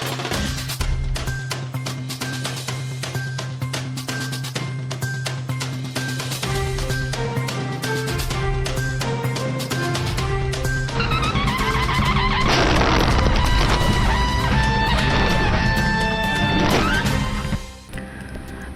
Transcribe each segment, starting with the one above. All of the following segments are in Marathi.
Thank you.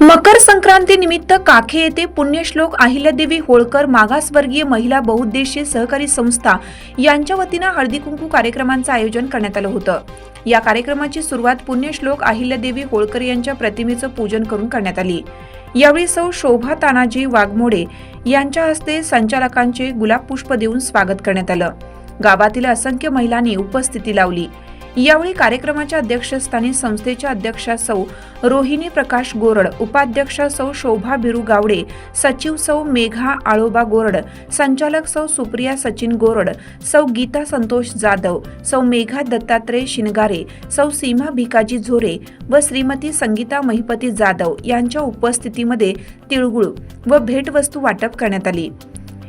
मकर संक्रांती निमित्त काखे येथे पुण्यश्लोक अहिल्यादेवी होळकर मागासवर्गीय महिला बहुउद्देशीय सहकारी संस्था यांच्या वतीनं हळदी कुंकू कार्यक्रमांचं आयोजन करण्यात आलं होतं. या कार्यक्रमाची सुरुवात पुण्यश्लोक अहिल्यादेवी होळकर यांच्या प्रतिमेचं पूजन करून करण्यात आली. यावेळी सौ शोभा तानाजी वाघमोडे यांच्या हस्ते संचालकांचे गुलाब पुष्प देऊन स्वागत करण्यात आलं. गावातील असंख्य महिलांनी उपस्थिती लावली. यावेळी कार्यक्रमाच्या अध्यक्षस्थानी संस्थेच्या अध्यक्षा सौ रोहिणी प्रकाश गोरड उपाध्यक्षा सौ शोभा बिरू गावडे सचिव सौ मेघा आळोबा गोरड संचालक सौ सुप्रिया सचिन गोरड सौ गीता संतोष जाधव सौ मेघा दत्तात्रय शिनगारे सौ सीमा भिकाजी झोरे व श्रीमती संगीता महिपती जाधव यांच्या उपस्थितीमध्ये तिळगुळ व भेटवस्तू वाटप करण्यात आली.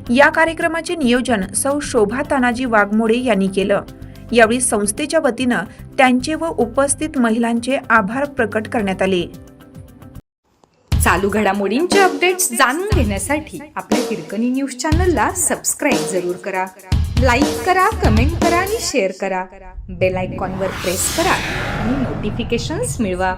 या कार्यक्रमाचे नियोजन सौ शोभा तानाजी वाघमोडे यांनी केलं. यावेळी संस्थेच्या वतीनं त्यांचे व उपस्थित महिलांचे आभार प्रकट करण्यात आले. चालू घडामोडींचे अपडेट्स जाणून घेण्यासाठी आपल्या हिरकणी न्यूज चॅनलला सबस्क्राईब जरूर करा. लाईक करा कमेंट करा आणि शेअर करा. बेल आयकॉनवर प्रेस करा आणि नोटिफिकेशन्स मिळवा.